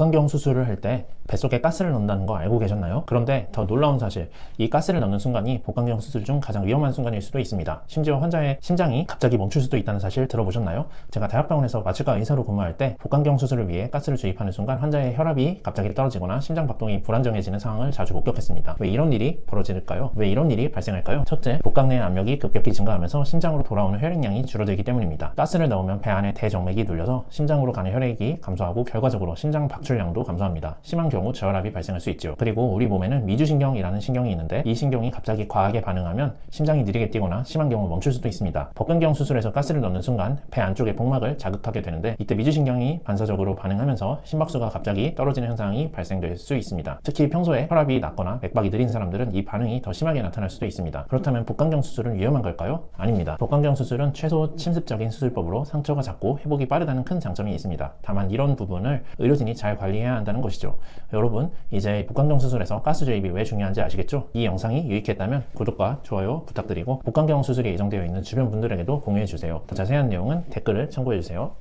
복강경 수술을 할 때 뱃속에 가스를 넣는다는 거 알고 계셨나요? 그런데 더 놀라운 사실, 이 가스를 넣는 순간이 복강경 수술 중 가장 위험한 순간일 수도 있습니다. 심지어 환자의 심장이 갑자기 멈출 수도 있다는 사실 들어보셨나요? 제가 대학병원에서 마취과 의사로 근무할 때 복강경 수술을 위해 가스를 주입하는 순간 환자의 혈압이 갑자기 떨어지거나 심장 박동이 불안정해지는 상황을 자주 목격했습니다. 왜 이런 일이 벌어질까요? 왜 이런 일이 발생할까요? 첫째, 복강 내 압력이 급격히 증가하면서 심장으로 돌아오는 혈액량이 줄어들기 때문입니다. 가스를 넣으면 배 안에 대정맥이 눌려서 심장으로 가는 혈액이 감소하고 결과적으로 심장 박출 량도 감소합니다. 심한 경우 저혈압이 발생할 수 있죠. 그리고 우리 몸에는 미주신경이라는 신경이 있는데 이 신경이 갑자기 과하게 반응하면 심장이 느리게 뛰거나 심한 경우 멈출 수도 있습니다. 복강경 수술에서 가스를 넣는 순간 배 안쪽의 복막을 자극하게 되는데 이때 미주신경이 반사적으로 반응하면서 심박수가 갑자기 떨어지는 현상이 발생될 수 있습니다. 특히 평소에 혈압이 낮거나 맥박이 느린 사람들은 이 반응이 더 심하게 나타날 수도 있습니다. 그렇다면 복강경 수술은 위험한 걸까요? 아닙니다. 복강경 수술은 최소 침습적인 수술법으로 상처가 작고 회복이 빠르다는 큰 장점이 있습니다. 다만 이런 부분을 의료진이 잘 관리해야 한다는 것이죠. 여러분, 이제 복강경 수술에서 가스 주입이 왜 중요한지 아시겠죠? 이 영상이 유익했다면 구독과 좋아요 부탁드리고 복강경 수술이 예정되어 있는 주변 분들에게도 공유해 주세요. 더 자세한 내용은 댓글을 참고해 주세요.